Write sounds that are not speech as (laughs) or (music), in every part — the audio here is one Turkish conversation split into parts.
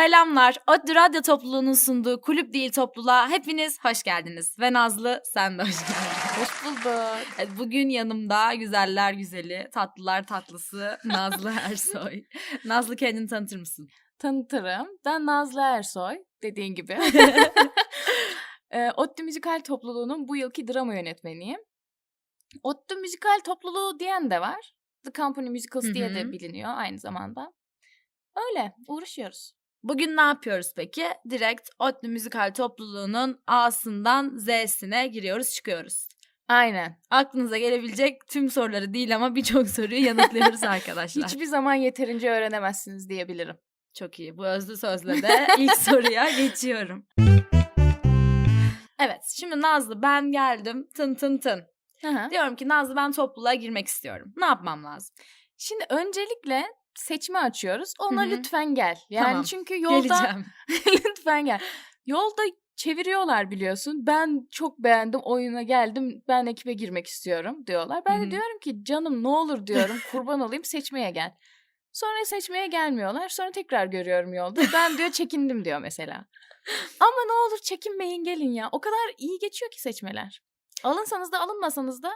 Selamlar. Oddi Radyo topluluğunun sunduğu Kulüp Değil Topluluğa hepiniz hoş geldiniz. Ve Nazlı sen de hoş geldin. Hoş bulduk. (laughs) Evet, Bugün yanımda güzeller güzeli, tatlılar tatlısı Nazlı (laughs) Ersoy. Nazlı kendini tanıtır mısın? Tanıtırım. Ben Nazlı Ersoy dediğin gibi. (laughs) e, ODTÜ Müzikal Topluluğu'nun bu yılki drama yönetmeniyim. ODTÜ Müzikal Topluluğu diyen de var. The Company Musicals diye de biliniyor aynı zamanda. Öyle uğraşıyoruz. Bugün ne yapıyoruz peki? Direkt ODTÜ Müzikal Topluluğu'nun A'sından Z'sine giriyoruz çıkıyoruz. Aynen. Aklınıza gelebilecek tüm soruları değil ama birçok soruyu yanıtlıyoruz (laughs) arkadaşlar. Hiçbir zaman yeterince öğrenemezsiniz diyebilirim. Çok iyi. Bu özlü sözle de ilk (laughs) soruya geçiyorum. Evet, şimdi Nazlı ben geldim. Tın tın tın. Hı hı. Diyorum ki Nazlı ben topluluğa girmek istiyorum. Ne yapmam lazım? Şimdi öncelikle seçme açıyoruz. Ona Hı hı. lütfen gel. Yani Tamam, çünkü (laughs) yolda (laughs) lütfen gel. Yolda çeviriyorlar biliyorsun. Ben çok beğendim oyuna geldim. Ben ekibe girmek istiyorum diyorlar. Ben Hı hı. de diyorum ki canım ne olur diyorum. Kurban olayım seçmeye gel. Sonra seçmeye gelmiyorlar. Sonra tekrar görüyorum yolda. Ben diyor çekindim diyor mesela. Ama ne olur çekinmeyin gelin ya. O kadar iyi geçiyor ki seçmeler. Alınsanız da alınmasanız da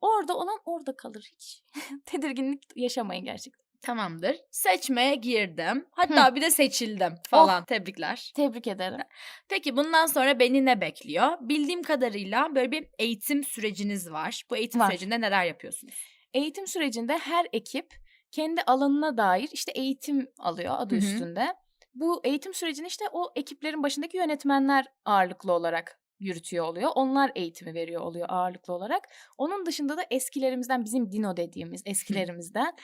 orada olan orada kalır hiç. (laughs) Tedirginlik yaşamayın gerçekten. Tamamdır. Seçmeye girdim. Hatta bir de seçildim falan. Tebrikler. Tebrik ederim. Peki bundan sonra beni ne bekliyor? Bildiğim kadarıyla böyle bir eğitim süreciniz var. Bu eğitim Var. sürecinde neler yapıyorsunuz? Eğitim sürecinde her ekip kendi alanına dair işte eğitim alıyor adı Hı hı. üstünde. Bu eğitim sürecini işte o ekiplerin başındaki yönetmenler ağırlıklı olarak yürütüyor oluyor. Onlar eğitimi veriyor oluyor ağırlıklı olarak. Onun dışında da eskilerimizden bizim Dino dediğimiz eskilerimizden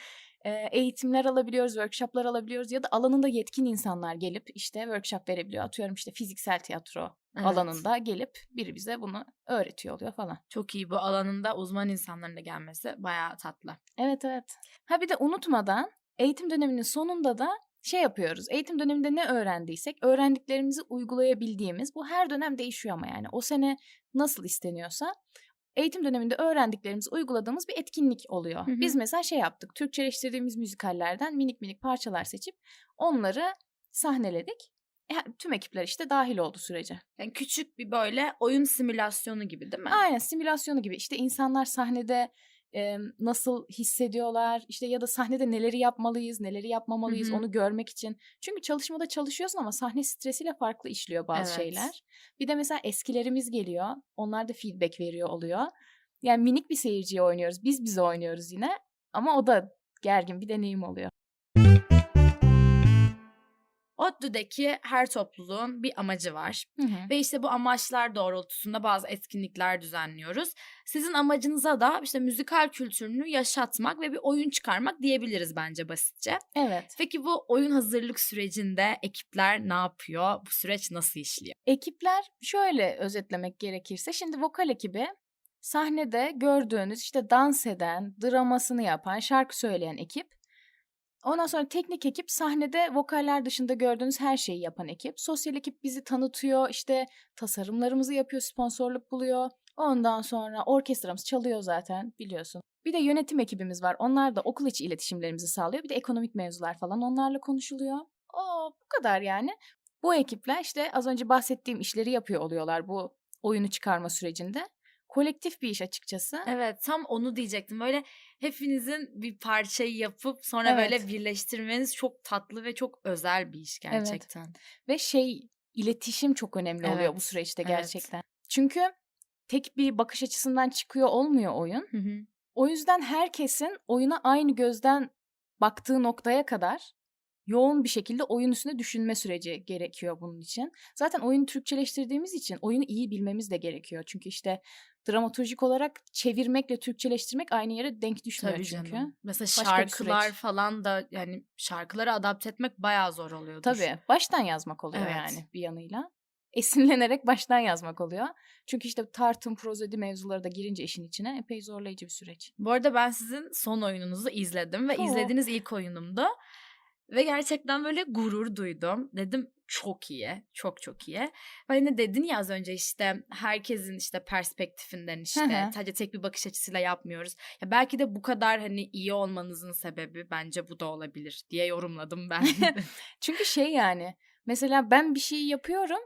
eğitimler alabiliyoruz, workshoplar alabiliyoruz ya da alanında yetkin insanlar gelip işte workshop verebiliyor. Atıyorum işte fiziksel tiyatro Evet. alanında gelip biri bize bunu öğretiyor oluyor falan. Çok iyi bu alanında uzman insanların da gelmesi bayağı tatlı. Evet evet. Ha bir de unutmadan eğitim döneminin sonunda da şey yapıyoruz. Eğitim döneminde ne öğrendiysek öğrendiklerimizi uygulayabildiğimiz bu her dönem değişiyor ama yani o sene nasıl isteniyorsa eğitim döneminde öğrendiklerimizi uyguladığımız bir etkinlik oluyor. Hı hı. Biz mesela şey yaptık. Türkçeleştirdiğimiz müzikallerden minik minik parçalar seçip onları sahneledik. E, tüm ekipler işte dahil oldu sürece. Yani küçük bir böyle oyun simülasyonu gibi değil mi? Aynen simülasyonu gibi işte insanlar sahnede e, nasıl hissediyorlar işte ya da sahnede neleri yapmalıyız neleri yapmamalıyız Hı hı. onu görmek için. Çünkü çalışmada çalışıyorsun ama sahne stresiyle farklı işliyor bazı Evet. şeyler. Bir de mesela eskilerimiz geliyor onlar da feedback veriyor oluyor. Yani minik bir seyirciye oynuyoruz biz bize oynuyoruz yine ama o da gergin bir deneyim oluyor. ODTÜ'deki her topluluğun bir amacı var. Ve işte bu amaçlar doğrultusunda bazı etkinlikler düzenliyoruz. Sizin amacınıza da işte müzikal kültürünü yaşatmak ve bir oyun çıkarmak diyebiliriz bence basitçe. Evet. Peki bu oyun hazırlık sürecinde ekipler ne yapıyor? Bu süreç nasıl işliyor? Ekipler şöyle özetlemek gerekirse şimdi vokal ekibi sahnede gördüğünüz işte dans eden, dramasını yapan, şarkı söyleyen ekip. Ondan sonra teknik ekip sahnede vokaller dışında gördüğünüz her şeyi yapan ekip. Sosyal ekip bizi tanıtıyor, işte tasarımlarımızı yapıyor, sponsorluk buluyor. Ondan sonra orkestramız çalıyor zaten biliyorsun. Bir de yönetim ekibimiz var. Onlar da okul içi iletişimlerimizi sağlıyor. Bir de ekonomik mevzular falan onlarla konuşuluyor. O bu kadar yani. Bu ekipler işte az önce bahsettiğim işleri yapıyor oluyorlar bu oyunu çıkarma sürecinde. Kolektif bir iş açıkçası. Evet tam onu diyecektim. Böyle hepinizin bir parçayı yapıp sonra Evet. böyle birleştirmeniz çok tatlı ve çok özel bir iş Evet. gerçekten. Ve şey iletişim çok önemli oluyor bu Evet, süreçte evet. gerçekten. Çünkü tek bir bakış açısından çıkıyor olmuyor oyun. Hı hı. O yüzden herkesin oyuna aynı gözden baktığı noktaya kadar yoğun bir şekilde oyun üstünde düşünme süreci gerekiyor bunun için. Zaten oyunu Türkçeleştirdiğimiz için oyunu iyi bilmemiz de gerekiyor. Çünkü işte dramaturjik olarak çevirmekle Türkçeleştirmek aynı yere denk düşmüyor Tabii çünkü. canım. Mesela Başka şarkılar falan da yani şarkıları adapte etmek bayağı zor oluyordur. Tabii baştan yazmak oluyor Evet. yani bir yanıyla. Esinlenerek baştan yazmak oluyor. Çünkü işte tartım, prozedi mevzuları da girince işin içine epey zorlayıcı bir süreç. Bu arada ben sizin son oyununuzu izledim ve Oo. izlediğiniz ilk oyunumdu. Ve gerçekten böyle gurur duydum. Dedim çok iyi, çok çok iyi. Hani dedin ya az önce işte herkesin işte perspektifinden işte sadece tek bir bakış açısıyla yapmıyoruz. Ya belki de bu kadar hani iyi olmanızın sebebi bence bu da olabilir diye yorumladım ben. (laughs) Çünkü şey yani Mesela ben bir şey yapıyorum.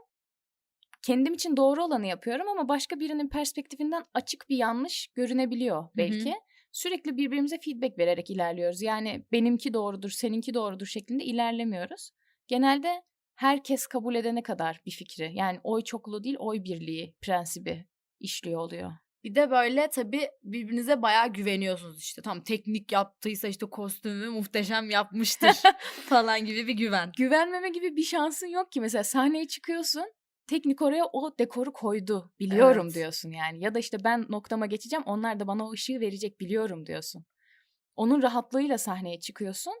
Kendim için doğru olanı yapıyorum ama başka birinin perspektifinden açık bir yanlış görünebiliyor belki. Sürekli birbirimize feedback vererek ilerliyoruz. Yani benimki doğrudur, seninki doğrudur şeklinde ilerlemiyoruz. Genelde herkes kabul edene kadar bir fikri yani oy çokluğu değil oy birliği prensibi işliyor oluyor. Bir de böyle tabii birbirinize bayağı güveniyorsunuz işte. Tam teknik yaptıysa işte kostümü muhteşem yapmıştır (laughs) falan gibi bir güven. Güvenmeme gibi bir şansın yok ki mesela sahneye çıkıyorsun teknik oraya o dekoru koydu biliyorum Evet. diyorsun yani ya da işte ben noktama geçeceğim onlar da bana o ışığı verecek biliyorum diyorsun. Onun rahatlığıyla sahneye çıkıyorsun.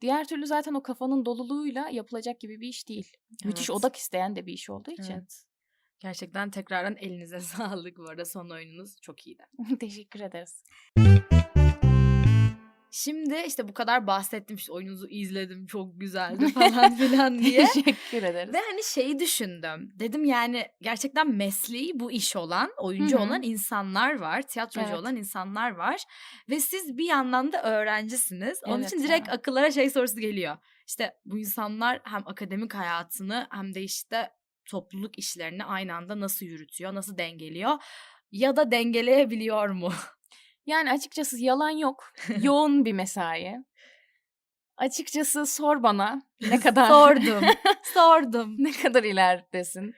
Diğer türlü zaten o kafanın doluluğuyla yapılacak gibi bir iş değil. Müthiş Evet. odak isteyen de bir iş olduğu için. Evet. Gerçekten tekrardan elinize (laughs) sağlık bu arada son oyununuz çok iyiydi. Teşekkür ederiz. Şimdi işte bu kadar bahsettim işte oyununuzu izledim çok güzeldi (laughs) falan filan diye. Teşekkür ederiz. Ve hani şeyi düşündüm. Dedim yani gerçekten mesleği bu iş olan, oyuncu Hı hı. olan insanlar var, tiyatrocu Evet. olan insanlar var. Ve siz bir yandan da öğrencisiniz. Onun için direkt ya. akıllara şey sorusu geliyor. İşte bu insanlar hem akademik hayatını hem de işte topluluk işlerini aynı anda nasıl yürütüyor, nasıl dengeliyor ya da dengeleyebiliyor mu? (laughs) Yani açıkçası yalan yok. (laughs) Yoğun bir mesai. Açıkçası sor bana ne (laughs) kadar Sordum. Sordum. (laughs) ne kadar ileridesin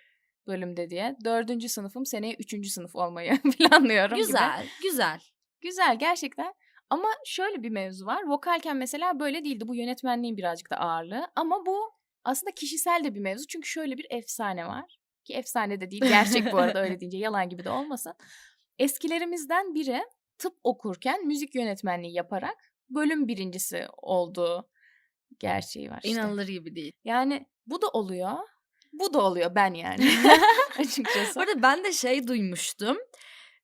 bölümde diye. Dördüncü sınıfım seneye üçüncü sınıf olmayı planlıyorum gibi. Güzel, güzel. Güzel gerçekten. Ama şöyle bir mevzu var. Vokalken mesela böyle değildi. Bu yönetmenliğin birazcık da ağırlığı. Ama bu aslında kişisel de bir mevzu. Çünkü şöyle bir efsane var. Ki efsane de değil. Gerçek bu arada öyle deyince yalan gibi de olmasın. Eskilerimizden biri tıp okurken müzik yönetmenliği yaparak bölüm birincisi olduğu gerçeği var. işte. İnanılır gibi değil. Yani bu da oluyor. Bu da oluyor ben yani. (laughs) (laughs) Açıkçası. Bu arada ben de şey duymuştum.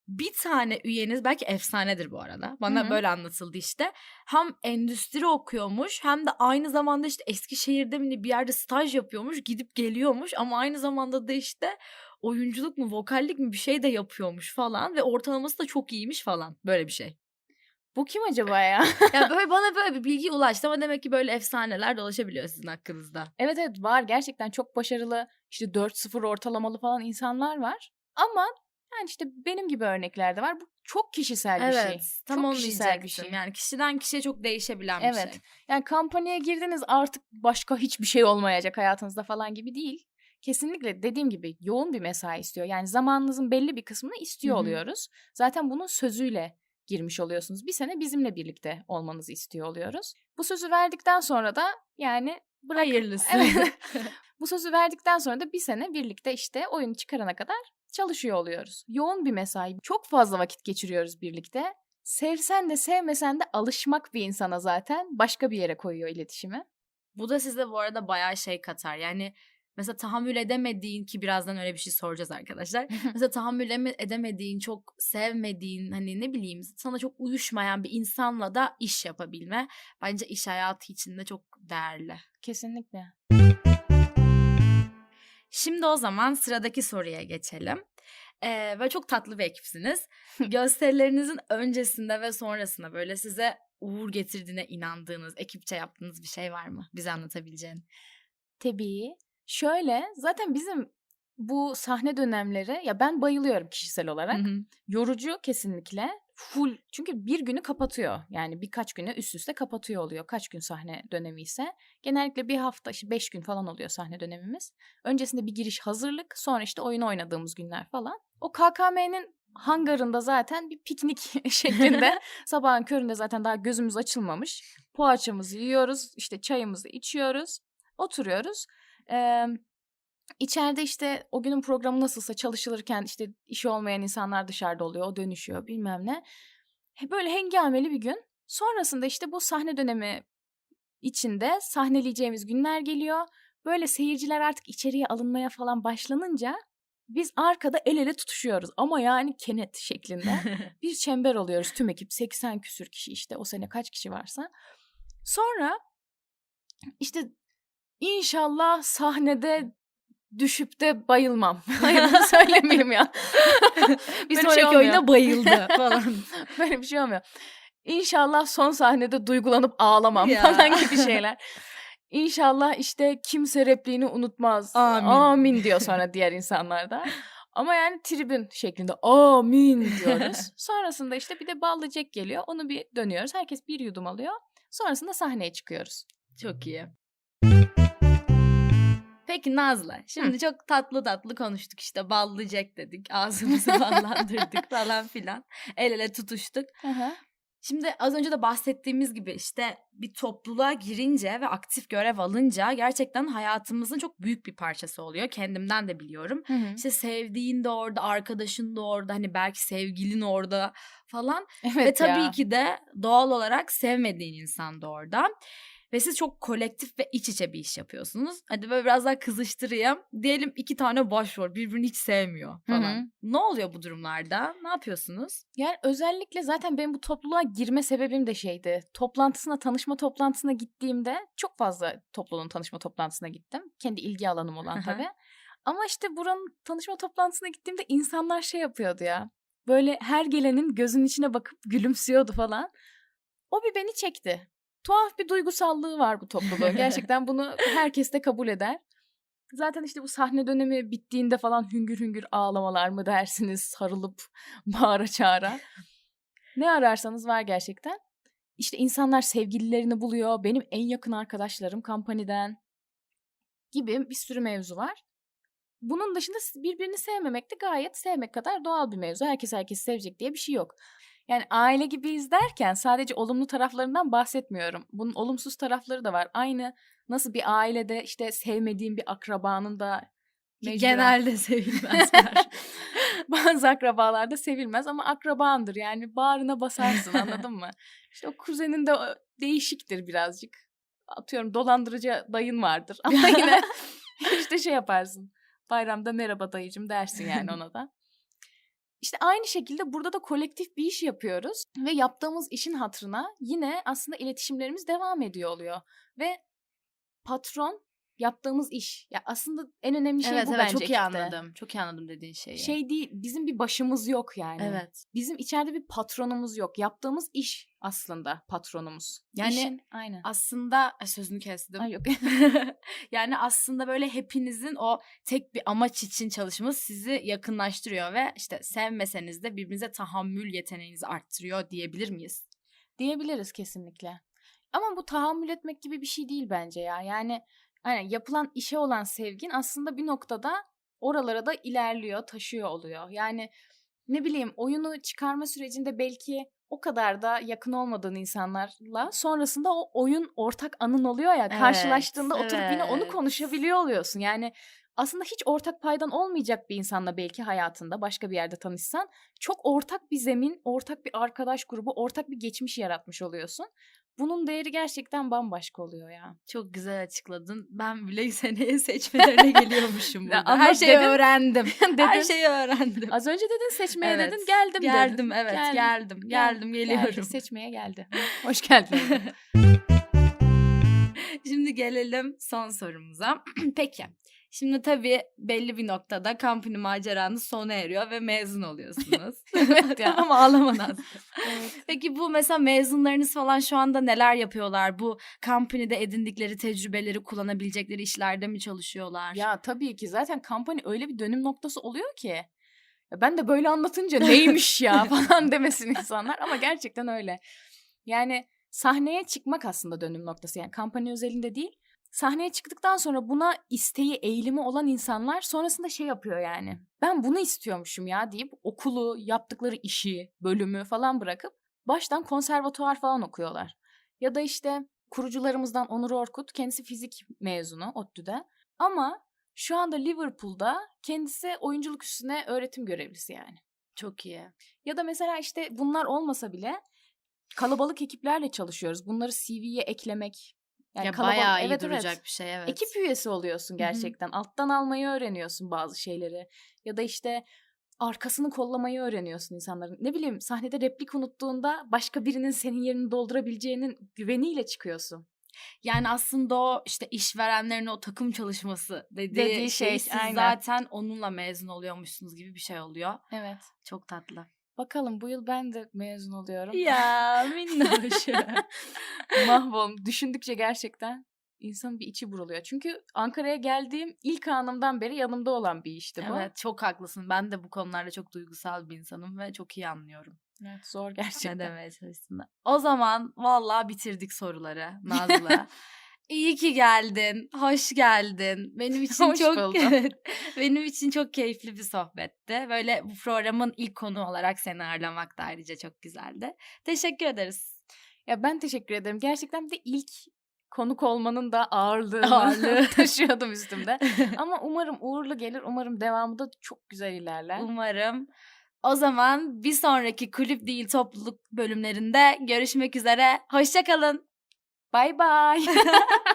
Bir tane üyeniz belki efsanedir bu arada. Bana Hı hı. böyle anlatıldı işte. Hem endüstri okuyormuş hem de aynı zamanda işte Eskişehir'de mi bir yerde staj yapıyormuş. Gidip geliyormuş ama aynı zamanda da işte oyunculuk mu vokallik mi bir şey de yapıyormuş falan. Ve ortalaması da çok iyiymiş falan. Böyle bir şey. Bu kim acaba ya? (laughs) Yani böyle (laughs) bana böyle bir bilgi ulaştı ama demek ki böyle efsaneler dolaşabiliyor sizin hakkınızda. Evet evet var gerçekten çok başarılı işte 4-0 ortalamalı falan insanlar var. Ama yani işte benim gibi örnekler de var. Bu çok kişisel bir şey. Evet. Tam çok onu kişisel bir şey. Yani kişiden kişiye çok değişebilen bir Evet. şey. Yani kampanyaya girdiniz artık başka hiçbir şey olmayacak hayatınızda falan gibi değil. Kesinlikle dediğim gibi yoğun bir mesai istiyor. Yani zamanınızın belli bir kısmını istiyor Hı hı. oluyoruz. Zaten bunun sözüyle girmiş oluyorsunuz. Bir sene bizimle birlikte olmanızı istiyor oluyoruz. Bu sözü verdikten sonra da yani bırak Hayırlısı. Evet. (laughs) Bu sözü verdikten sonra da bir sene birlikte işte oyunu çıkarana kadar çalışıyor oluyoruz. Yoğun bir mesai. Çok fazla vakit geçiriyoruz birlikte. Sevsen de sevmesen de alışmak bir insana zaten başka bir yere koyuyor iletişimi. Bu da size bu arada bayağı şey katar. Yani mesela tahammül edemediğin ki birazdan öyle bir şey soracağız arkadaşlar. (laughs) mesela tahammül eme- edemediğin, çok sevmediğin hani ne bileyim sana çok uyuşmayan bir insanla da iş yapabilme bence iş hayatı içinde çok değerli. Kesinlikle. Şimdi o zaman sıradaki soruya geçelim. Ee, ve çok tatlı bir ekipsiniz. (laughs) Gösterilerinizin öncesinde ve sonrasında böyle size uğur getirdiğine inandığınız, ekipçe yaptığınız bir şey var mı? Bize anlatabileceğin. Tabii. Şöyle zaten bizim bu sahne dönemleri ya ben bayılıyorum kişisel olarak. Hı hı. Yorucu kesinlikle. Full çünkü bir günü kapatıyor. Yani birkaç güne üst üste kapatıyor oluyor. Kaç gün sahne dönemi ise. Genellikle bir hafta işte beş gün falan oluyor sahne dönemimiz. Öncesinde bir giriş hazırlık sonra işte oyun oynadığımız günler falan. O KKM'nin hangarında zaten bir piknik (laughs) şeklinde (laughs) sabahın köründe zaten daha gözümüz açılmamış. Poğaçamızı yiyoruz işte çayımızı içiyoruz oturuyoruz. Ee, İçeride işte o günün programı nasılsa çalışılırken işte işi olmayan insanlar dışarıda oluyor. O dönüşüyor bilmem ne. Böyle hengameli bir gün. Sonrasında işte bu sahne dönemi içinde sahneleyeceğimiz günler geliyor. Böyle seyirciler artık içeriye alınmaya falan başlanınca biz arkada el ele tutuşuyoruz. Ama yani kenet şeklinde (laughs) bir çember oluyoruz tüm ekip 80 küsür kişi işte o sene kaç kişi varsa. Sonra işte inşallah sahnede düşüp de bayılmam. (laughs) Hayır (laughs) bunu söylemeyeyim ya. bir Böyle şey sonraki olmuyor. oyunda bayıldı (laughs) falan. Böyle bir şey olmuyor. İnşallah son sahnede duygulanıp ağlamam Ya. falan gibi şeyler. İnşallah işte kimse repliğini unutmaz. Amin. Amin diyor sonra diğer insanlar da. Ama yani tribün şeklinde amin diyoruz. Sonrasında işte bir de ballı Jack geliyor. Onu bir dönüyoruz. Herkes bir yudum alıyor. Sonrasında sahneye çıkıyoruz. Çok iyi. Peki Nazlı, şimdi çok tatlı tatlı konuştuk işte ballayacak dedik, ağzımızı (laughs) ballandırdık falan filan. El ele tutuştuk. Şimdi az önce de bahsettiğimiz gibi işte bir topluluğa girince ve aktif görev alınca gerçekten hayatımızın çok büyük bir parçası oluyor. Kendimden de biliyorum. İşte sevdiğin de orada, arkadaşın da orada, hani belki sevgilin orada falan. (laughs) Evet Ve tabii ya. ki de doğal olarak sevmediğin insan da orada. Ve siz çok kolektif ve iç içe bir iş yapıyorsunuz. Hadi böyle biraz daha kızıştırayım. Diyelim iki tane başrol birbirini hiç sevmiyor falan. Hı hı. Ne oluyor bu durumlarda? Ne yapıyorsunuz? Yani özellikle zaten benim bu topluluğa girme sebebim de şeydi. Toplantısına, tanışma toplantısına gittiğimde çok fazla topluluğun tanışma toplantısına gittim. Kendi ilgi alanım olan Hı hı. tabii. Ama işte buranın tanışma toplantısına gittiğimde insanlar şey yapıyordu ya. Böyle her gelenin gözünün içine bakıp gülümsüyordu falan. O bir beni çekti. Tuhaf bir duygusallığı var bu topluluğun. (laughs) Gerçekten bunu herkes de kabul eder. Zaten işte bu sahne dönemi bittiğinde falan hüngür hüngür ağlamalar mı dersiniz sarılıp (laughs) bağıra çağıra. Ne ararsanız var gerçekten. İşte insanlar sevgililerini buluyor. Benim en yakın arkadaşlarım kampaniden gibi bir sürü mevzu var. Bunun dışında birbirini sevmemek de gayet sevmek kadar doğal bir mevzu. Herkes herkesi sevecek diye bir şey yok. Yani aile gibiyiz derken sadece olumlu taraflarından bahsetmiyorum. Bunun olumsuz tarafları da var. Aynı nasıl bir ailede işte sevmediğim bir akrabanın da mecburen- genelde (laughs) sevilmezler. bazı akrabalar da sevilmez ama akrabandır yani bağrına basarsın anladın mı? (laughs) İşte o kuzenin de değişiktir birazcık. Atıyorum dolandırıcı dayın vardır (laughs) ama yine işte şey yaparsın. Bayramda merhaba dayıcım dersin yani ona da. İşte aynı şekilde burada da kolektif bir iş yapıyoruz ve yaptığımız işin hatırına yine aslında iletişimlerimiz devam ediyor oluyor. Ve patron yaptığımız iş. Ya aslında en önemli şey evet bu evet bence çok iyi anladım. Çok iyi anladım dediğin şeyi. Şey değil, bizim bir başımız yok yani. Evet. Bizim içeride bir patronumuz yok. Yaptığımız iş aslında patronumuz. Yani İşin- aynen. Aslında sözünü kestim. Ay yok. (laughs) yani aslında böyle hepinizin o tek bir amaç için çalışması sizi yakınlaştırıyor ve işte sevmeseniz de birbirinize tahammül yeteneğinizi arttırıyor diyebilir miyiz? Diyebiliriz kesinlikle. Ama bu tahammül etmek gibi bir şey değil bence ya. Yani hani yapılan işe olan sevgin aslında bir noktada oralara da ilerliyor, taşıyor oluyor. Yani ne bileyim oyunu çıkarma sürecinde belki o kadar da yakın olmadığın insanlarla sonrasında o oyun ortak anın oluyor ya Evet, karşılaştığında oturup yine onu evet. konuşabiliyor oluyorsun. Yani aslında hiç ortak paydan olmayacak bir insanla belki hayatında başka bir yerde tanışsan çok ortak bir zemin, ortak bir arkadaş grubu, ortak bir geçmiş yaratmış oluyorsun. Bunun değeri gerçekten bambaşka oluyor ya. Çok güzel açıkladın. Ben bile (laughs) seneye seçmelerine geliyormuşum burada. ama Her şeyi dedin- öğrendim. (laughs) Her Dedin. şeyi öğrendim. Az önce dedin seçmeye Evet, dedin geldim dedin. Geldim evet Geldim. geldim. Gel- Geldim geldi, geliyorum. seçmeye geldi. (laughs) Hoş geldin. Şimdi gelelim son sorumuza. (clears throat) Peki. Şimdi tabii belli bir noktada kampanya maceranız sona eriyor ve mezun oluyorsunuz. (laughs) Evet ya. Ama ağlama Nazlı. Evet. (laughs) Peki bu mesela mezunlarınız falan şu anda neler yapıyorlar? Bu kampanyada edindikleri tecrübeleri kullanabilecekleri işlerde mi çalışıyorlar? Ya tabii ki zaten kampanya öyle bir dönüm noktası oluyor ki. Ben de böyle anlatınca neymiş ya (laughs) falan demesin insanlar ama gerçekten öyle. Yani sahneye çıkmak aslında dönüm noktası. Yani kampanya özelinde değil. Sahneye çıktıktan sonra buna isteği, eğilimi olan insanlar sonrasında şey yapıyor yani. Ben bunu istiyormuşum ya deyip okulu, yaptıkları işi, bölümü falan bırakıp baştan konservatuvar falan okuyorlar. Ya da işte kurucularımızdan Onur Orkut kendisi fizik mezunu ODTÜ'de. Ama şu anda Liverpool'da kendisi oyunculuk üstüne öğretim görevlisi yani. Çok iyi. Ya da mesela işte bunlar olmasa bile kalabalık ekiplerle çalışıyoruz. Bunları CV'ye eklemek. Yani ya kalabalık- bayağı iyi evet, duracak evet. bir şey evet. Ekip üyesi oluyorsun gerçekten. Alttan almayı öğreniyorsun bazı şeyleri. Ya da işte arkasını kollamayı öğreniyorsun insanların. Ne bileyim sahnede replik unuttuğunda başka birinin senin yerini doldurabileceğinin güveniyle çıkıyorsun. Yani aslında o işte işverenlerin o takım çalışması dediği, Dediği şey, şey, siz aynen. zaten onunla mezun oluyormuşsunuz gibi bir şey oluyor. Evet. Çok tatlı. Bakalım bu yıl ben de mezun oluyorum. Ya (laughs) minnoş. Mahvolum. Düşündükçe gerçekten insanın bir içi buruluyor. Çünkü Ankara'ya geldiğim ilk anımdan beri yanımda olan bir işti bu. Evet çok haklısın. Ben de bu konularda çok duygusal bir insanım ve çok iyi anlıyorum. Evet, zor Ne gerçekten. demeye çalıştığını. O zaman vallahi bitirdik soruları Nazlı. (laughs) İyi ki geldin. Hoş geldin. Benim (laughs) için Hoş çok buldum. (laughs) benim için çok keyifli bir sohbetti. Böyle bu programın ilk konu olarak seni ağırlamak da ayrıca çok güzeldi. Teşekkür ederiz. Ya ben teşekkür ederim. Gerçekten bir de ilk konuk olmanın da ağırlığını Ağırlığı. (laughs) taşıyordum üstümde. Ama umarım uğurlu gelir. Umarım devamı da çok güzel ilerler. Umarım. O zaman bir sonraki kulüp değil topluluk bölümlerinde görüşmek üzere. Hoşçakalın. Bye bye. (laughs)